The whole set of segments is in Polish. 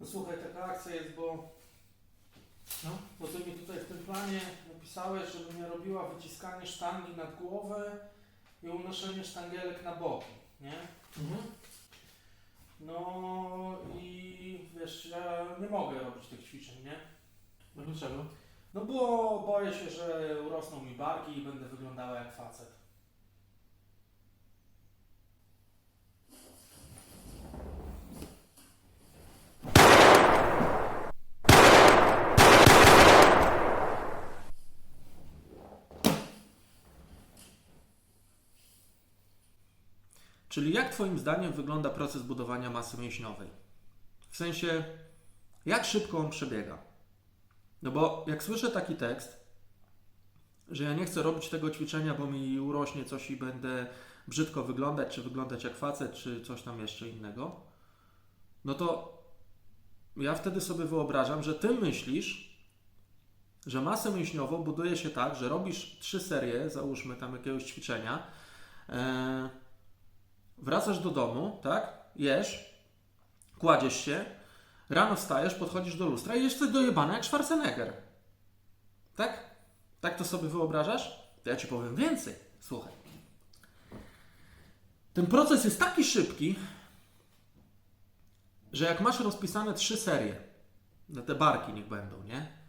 No słuchaj, taka akcja jest, bo... No, bo ty mi tutaj w tym planie napisałeś, żebym ja robiła wyciskanie sztangi nad głowę i unoszenie sztangielek na boki, nie? Mhm. No i wiesz, ja nie mogę robić tych ćwiczeń, nie? No dlaczego? No bo boję się, że urosną mi barki i będę wyglądała jak facet. Czyli jak Twoim zdaniem wygląda proces budowania masy mięśniowej? W sensie, jak szybko on przebiega? No bo jak słyszę taki tekst, że ja nie chcę robić tego ćwiczenia, bo mi urośnie coś i będę brzydko wyglądać, czy wyglądać jak facet, czy coś tam jeszcze innego, no to ja wtedy sobie wyobrażam, że Ty myślisz, że masę mięśniową buduje się tak, że robisz trzy serie, załóżmy tam jakiegoś ćwiczenia, e, wracasz do domu, tak, jesz, kładziesz się, rano wstajesz, podchodzisz do lustra i jesz coś dojebane jak Schwarzenegger. Tak? Tak to sobie wyobrażasz? To ja Ci powiem więcej. Słuchaj. Ten proces jest taki szybki, że jak masz rozpisane trzy serie, na te barki niech będą, nie?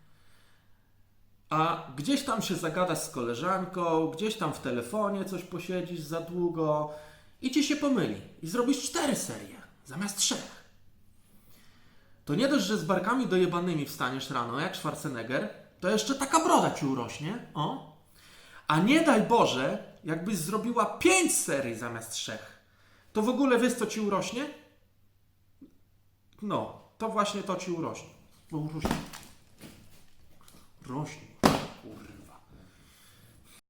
A gdzieś tam się zagadasz z koleżanką, gdzieś tam w telefonie coś posiedzisz za długo i ci się pomyli i zrobisz cztery serie zamiast trzech. To nie dość, że z barkami dojebanymi wstaniesz rano jak Schwarzenegger, to jeszcze taka broda ci urośnie, o. A nie daj Boże, jakbyś zrobiła pięć serii zamiast trzech, to w ogóle wiesz co ci urośnie? No, to właśnie to ci urośnie. Bo urośnie. Rośnie.